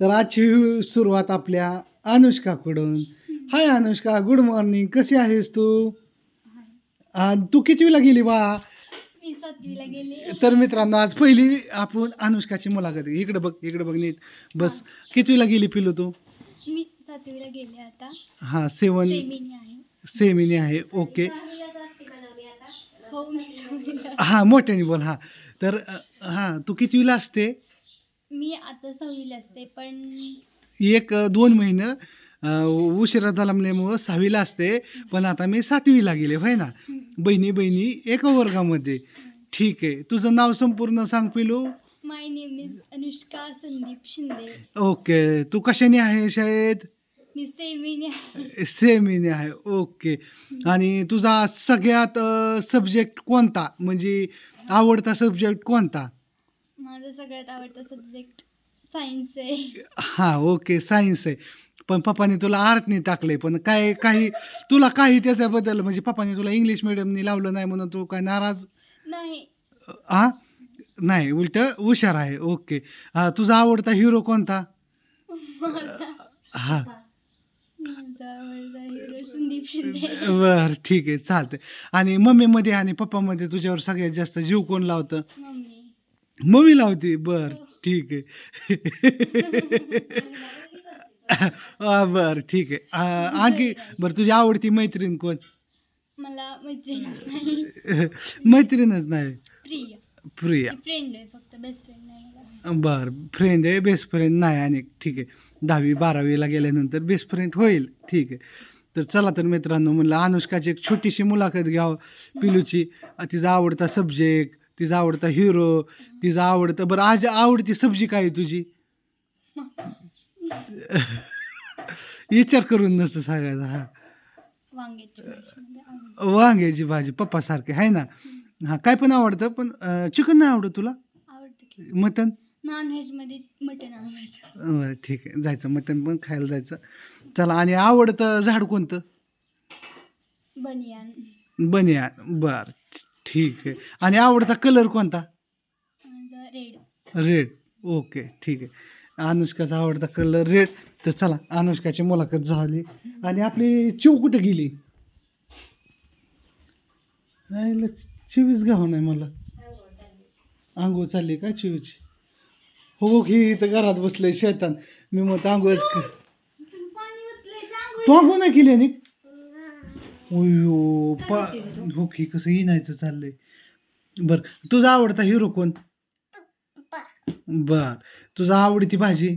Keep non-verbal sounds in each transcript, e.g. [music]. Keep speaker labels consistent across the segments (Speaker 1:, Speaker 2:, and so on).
Speaker 1: तर आजची सुरुवात आपल्या अनुष्काकडून. हाय अनुष्का गुड मॉर्निंग कशी आहेस तू? आ, तू कितवीला गेली बा?
Speaker 2: मी सातवीला गेले.
Speaker 1: तर मित्रांनो आज पहिली आपण अनुष्काची मुलाखत घेऊ. इकडे बघ इकडे बघ नीट. बस कितवीला गेली पिलू तू?
Speaker 2: मी सातवीला गेले आता.
Speaker 1: हा सेवन
Speaker 2: सेमिनी आहे.
Speaker 1: सेमिनी आहे. ओके.
Speaker 2: हो मी सहावीला.
Speaker 1: हा मोठ्याने बोल हा. तर हा तू कितवीला असते?
Speaker 2: मी आता सहावीला असते पण
Speaker 1: एक दोन महिनं अ, उशिरा जन्मल्यामुळं सहावीला असते पण आता मी सातवीला गेले होय ना? बहिणी बहिणी एका वर्गामध्ये. ठीक आहे. तुझं नाव संपूर्ण सांग पिलू.
Speaker 2: My name is Anushka Sandeep Shinde.
Speaker 1: Okay. तू कशाने आहे शाळेत?
Speaker 2: मी सेमिनी आहे.
Speaker 1: सेमिने आहे. ओके. आणि तुझा सगळ्यात सब्जेक्ट कोणता? म्हणजे आवडता सब्जेक्ट कोणता?
Speaker 2: माझा सगळ्यात आवडता सब्जेक्ट सायन्स आहे.
Speaker 1: हां ओके सायन्स आहे. पण पप्पाने तुला आर्टने टाकले पण काय काही तुला काही त्याच्याबद्दल म्हणजे पप्पाने तुला इंग्लिश मिडियमनी लावलं नाही म्हणून तू काय नाराज?
Speaker 2: नाही.
Speaker 1: हा नाही उलट हुशार आहे ओके हा, तुझा आवडता हिरो कोणता? हा.
Speaker 2: माझा आवडता हिरो संदीप शिंदे.
Speaker 1: बर ठीक आहे चालतंय. आणि मम्मीमध्ये आणि पप्पामध्ये तुझ्यावर सगळ्यात जास्त जीव कोण लावतं?
Speaker 2: मम्मी.
Speaker 1: मम्मी लावते. बर ठीक आहे. [laughs] हा, बर ठीक आहे. आ, आणखी बरं तुझी आवडती मैत्रीण कोण?
Speaker 2: मला मैत्रीणच नाही. [laughs]
Speaker 1: मैत्रीणच नाही.
Speaker 2: प्रिय.
Speaker 1: प्रिया.
Speaker 2: फ्रेंड आहे फक्त बेस्ट फ्रेंड नाही मला.
Speaker 1: बर फ्रेंड आहे बेस्ट फ्रेंड नाही आणि ठीक आहे. दहावी बारावीला गेल्यानंतर बेस्ट फ्रेंड होईल. ठीक आहे. तर चला तर मित्रांनो म्हणलं अनुष्काची एक छोटीशी मुलाखत घ्यावं. पिलूची अ, तिचा आवडता सब्जेक्ट तिचा आवडता हिरो तिचा आवडतं बरं आज आवडती सब्जी काय आहे तुझी? [laughs] विचार करून नसतं सांगायचं हा.
Speaker 2: वांग्याची भाजी
Speaker 1: भाजी पप्पासारखी आहे ना? हा काय पण आवडतं पण चिकन नाही आवडत तुला? मटन
Speaker 2: नॉन व्हेजमध्ये मटन आवडतं.
Speaker 1: ठीक आहे. जायचं मटण पण खायला जायचं. चला आणि आवडतं झाड कोणतं?
Speaker 2: बनियान.
Speaker 1: बनियान बर. ठीक आहे. आणि आवडता कलर कोणता?
Speaker 2: रेड
Speaker 1: रेड ओके ठीक आहे. अनुष्काचा आवडता कलर रेड तर चला अनुष्काची मुलाखत झाली. आणि आपली चिव कुठे गेली? नाही ल- चिवीच गाव नाही मला. आंघोळ चालली का चिवीची? हो की इथं घरात बसलंय शेतात मी मग आंघोळच तू आंघोळ नाही केली आणि? अयो पा हो की कसं येण्याचं चाललंय. बर तुझा आवडता हिरो कोण? बर तुझा आवडती भाजी?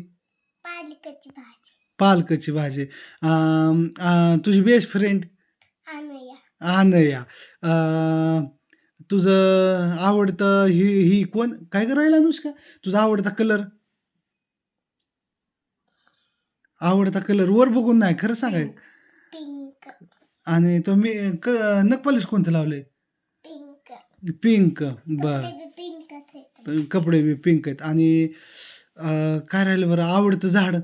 Speaker 2: पालकाची भाजी.
Speaker 1: पालकाची भाजी. अं, अं, तुझी बेस्ट फ्रेंड अनया. अं, तुझं आवडतं ही ही कोण? काय करायला अनुष्का? तुझा आवडता कलर आवडता कलर वर बघून नाही खरं सांगाय.
Speaker 2: पिंक
Speaker 1: आणि तो मी नकपालिश कोणतं लावलंय
Speaker 2: पिंक
Speaker 1: पिंक बर. कपडे बी पिंक आहेत. आणि अं, काय राहिलं बरं? आवडतं झाड?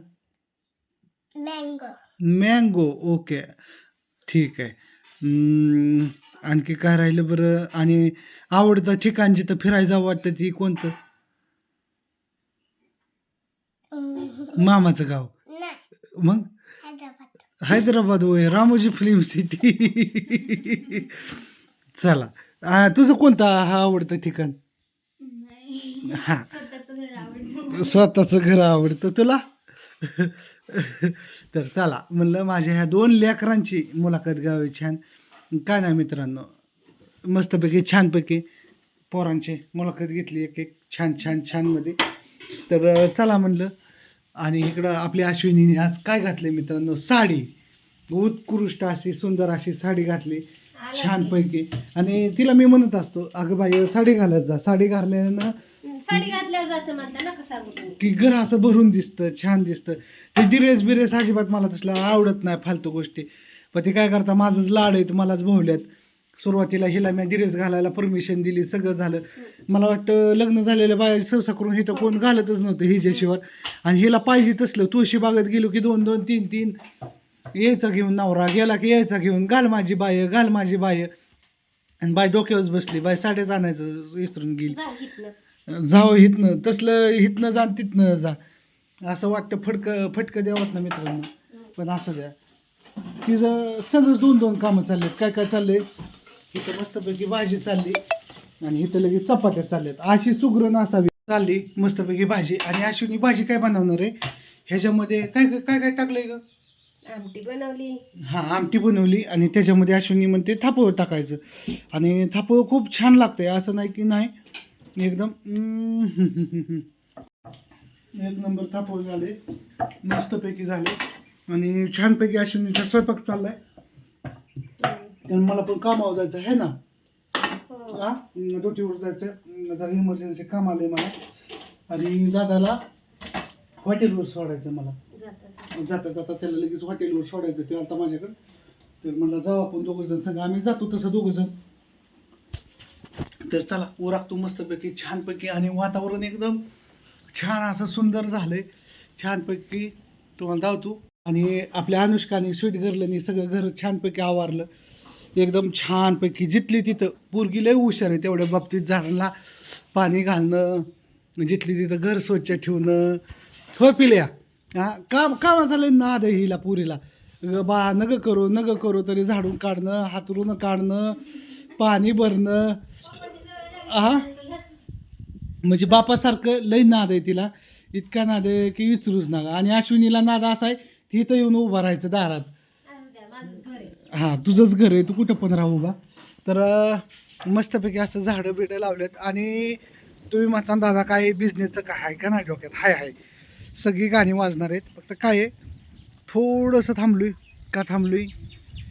Speaker 2: मँगो
Speaker 1: मँगो ओके ठीक आहे. आणखी काय राहिलं बरं? आणि आवडतं ठिकाण जिथं फिरायला जावं वाटतं ती कोणतं? मामाचं गाव. मग? हैदराबाद होय रामोजी फिल्म सिटी चला. आ, तुझं कोणतं हा आवडतं ठिकाण?
Speaker 2: नाही.
Speaker 1: हा.
Speaker 2: स्वतःचं घर आवडतं.
Speaker 1: तुला? तर चला म्हणलं माझ्या ह्या दोन लेकरांची मुलाखत घ्यावी छान. काय नाही मित्रांनो मस्तपैकी छानपैकी पोरांची मुलाखत घेतली एक एक छान छान छानमध्ये तर चला म्हणलं आणि इकडं आपल्या अश्विनीने आज काय घातले मित्रांनो? साडी. उत्कृष्ट अशी सुंदर अशी साडी घातली. छानपैकी. आणि तिला मी म्हणत असतो अगं बाई साडी घालत जा. साडी घातल्यानं
Speaker 3: साडी घातल्यावर असं म्हणता ना कसं
Speaker 1: की घर असं भरून दिसतं छान दिसतं. ते डिरेस बिरेस अजिबात मला तसलं आवडत नाही फालतू गोष्टी. पण ते काय करता माझंच लाड आहेत मलाच भोवल्यात सुरुवातीला हिला मी डिरेस घालायला परमिशन दिली सगळं झालं. मला वाटतं लग्न झालेल्या बाया सहसा करून हिथं कोण घालतच नव्हतं हिच्याशिवाय. आणि हिला पाहिजे तसलं तुळशी बागेत गेलो की दोन दोन तीन तीन. यायचा घेऊन नवरा गेला की यायचा घेऊन घाल माझी बाय घाल माझी बाय. आणि बाय डोक्यावरच बसली बाय साड्याच आणायचं विसरून गेली.
Speaker 3: जा इथनं.
Speaker 1: जावं हितनं तसलं हितनं जा आणि तिथनं जा. असं वाटतं फटकं फटकं द्यावं ना मित्रांनो. पण असं द्या. तिचं सगळंच दोन दोन कामं चाललेत. काय काय चाललंय? इथं मस्तपैकी भाजी चालली आणि इथं लगेच चपात्या चालल्यात. अशी सुगरण असावी चालली मस्तपैकी भाजी. आणि अश्विनी भाजी काय बनवणार आहे? ह्याच्यामध्ये काय काय काय टाकलंय ग?
Speaker 3: आमटी बनवली.
Speaker 1: हा आमटी बनवली आणि त्याच्यामध्ये अश्विनी म्हणते थापवं टाकायचं. आणि थापवं खूप छान लागतंय. असं नाही की नाही एकदम एक नंबर थापवं झाले. मस्तपैकी झाले. आणि छानपैकी अश्विनीचा स्वयंपाक चाललाय. आणि मला पण कामावर जायचं आहे ना?
Speaker 3: हो.
Speaker 1: हा? ड्युटीवर जायचं. जरा इमर्जन्सी काम आलंय मला. आणि दादाला हॉटेलवर सोडायचं मला.
Speaker 3: जाता
Speaker 1: जाता त्याला लगेच हॉटेलवर सोडायचं ते आता माझ्याकडं. तर म्हणलं जाऊ आपण दोघं जण सांगा आम्ही जातो तसं दोघं जण. तर चला उरागतो मस्तपैकी छानपैकी आणि वातावरण एकदम छान असं सुंदर झालंय. छानपैकी तुम्हाला धावतो. आणि आपल्या अनुष्काने स्वीट गर्लनी सगळं घर छानपैकी आवारलं. एकदम छानपैकी जिथली तिथं पोरगी लय हुशार आहे तेवढ्या बाबतीत झाडांना पाणी घालणं जिथली तिथं घर स्वच्छ ठेवणं. हो पिल्या हा काम कामाचा लय नाद आहे हिला पुरीला? बा नग करू नग करू तरी झाडून काढणं हातरून काढणं पाणी भरणं. हा? म्हणजे बापासारखं लय नाद आहे तिला. इतका नाद आहे की विचरूच नका. आणि अश्विनीला नाद असा आहे तिथं येऊन उभं राहायचं दारात. हां तुझंच घर आहे तू कुठं पण राहू बा. तर मस्तपैकी असं झाडं बिडं लावलेत. आणि तुम्ही माझा दादा काय बिझनेसचं काय आहे का नाही डोक्यात? हाय हाय. सगळी गाणी वाजणार आहेत. फक्त काय आहे थोडंसं थांबलोय का थांबलोय?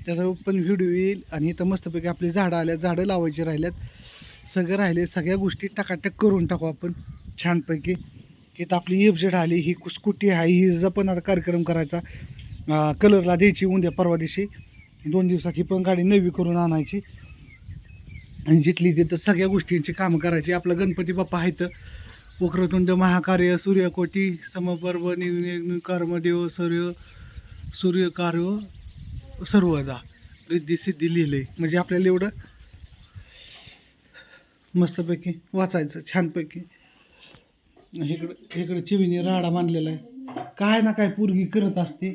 Speaker 1: त्याचा पण व्हिडिओ येईल आणि इथं मस्तपैकी आपली झाडं आल्यात झाडं लावायची राहिल्यात. सगळं राहिले सगळ्या गोष्टी टकाटक करून टाकू आपण. छानपैकी. इथं आपली एफजेड आली ही स्कूटी आहे हिचा पण आता कार्यक्रम करायचा. कलरला द्यायची उद्या परवा दिवशी. दोन दिवसात ही पण गाडी नवी करून आणायची. आणि जिथली तिथं सगळ्या गोष्टींची कामं करायची. आपलं गणपती बाप्पा आहेत वक्रतुंड महाकार्य सूर्यकोटी समपर्व कर्मदेव सूर्य सूर्यकार्य सर्वदा. रिद्धी सिद्धी लिहिले. म्हणजे आपल्याला एवढं मस्तपैकी वाचायचं छानपैकी. इकडं इकडं चिवीने राडा बांधलेला आहे. काय ना काय पोरगी करत असते.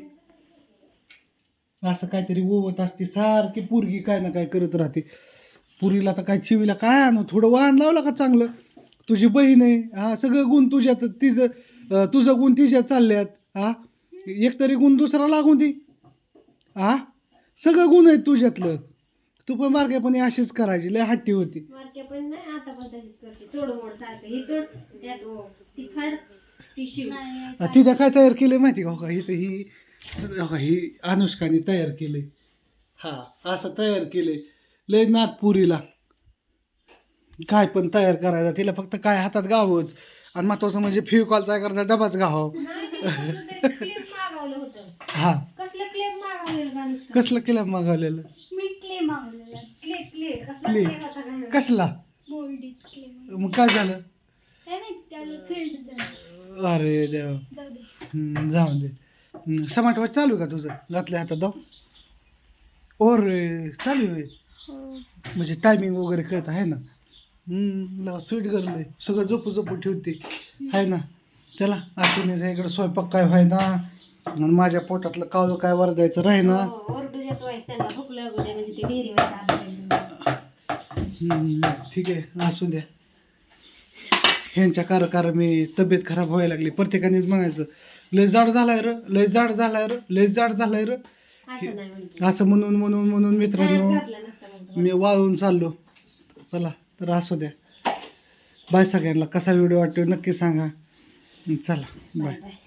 Speaker 1: असं काहीतरी ओवत असते. सारखी पोरगी काय ना काय करत राहते. पुरीला तर काय चिवीला काय आणू? थोडं वाण लावलं का चांगलं? तुझी बहीण आहे हा सगळं गुण तुझ्यात तिचं तुझं गुण तिच्यात चालल्यात हा एक तरी गुण दुसरा लागून दे हा सगळं गुण आहेत तुझ्यातलं. तू पण बारक्यापणी अशीच करायची लय हट्टी होती.
Speaker 3: पण पण सारखं. ही तोड त्यात ओ, ती फाड ती शिव
Speaker 2: नाही
Speaker 1: तिथं काय तयार केलं माहिती का? हो का इथं ही हो का ही अनुष्काने तयार केलंय. हा असं तयार केलंय. लय नागपुरीला काय पण तयार करायचा तिला फक्त काय हातात गावच आणि महत्वाचं म्हणजे फेविकॉलचा करता डबाच गाव हा.
Speaker 3: कसलं क्लिप मागवलेलं?
Speaker 1: कसलं केलं मागवलेलं?
Speaker 2: मी क्ले मागवलेला.
Speaker 3: क्लिप क्लिप कसला. क्लिप
Speaker 1: मग काय झालं? अरे देवा.
Speaker 2: जाऊ दे.
Speaker 1: हम्म, जाऊन दे. हम्म, समाटवाच चालू का तुझं? घातल्या हातात जाऊ ओर चालू आहे.
Speaker 2: हो.
Speaker 1: म्हणजे टायमिंग वगैरे कळत आहे ना? स्वीट करलंय सगळं जपू जपू ठेवते. आहे ना. चला आठवणीचा इकडं स्वयंपाक काय व्हाय ना? आणि माझ्या पोटातलं काळं काय वरदायचं राही ना?
Speaker 3: हो, म्हणजे
Speaker 1: हम्म, ठीक आहे. असू द्या. ह्यांच्या कार मी तब्येत खराब व्हायला लागली. प्रत्येकानेच म्हणायचं लय जाड झालाय र लय जाड झालाय र लय जाड झालाय र.
Speaker 3: असं
Speaker 1: म्हणून म्हणून म्हणून मित्रांनो. मी वाळून चाललो. चला. तर असू द्या. बाय सगळ्यांना. कसा व्हिडिओ वाटतो नक्की सांगा. चला बाय
Speaker 3: बाय.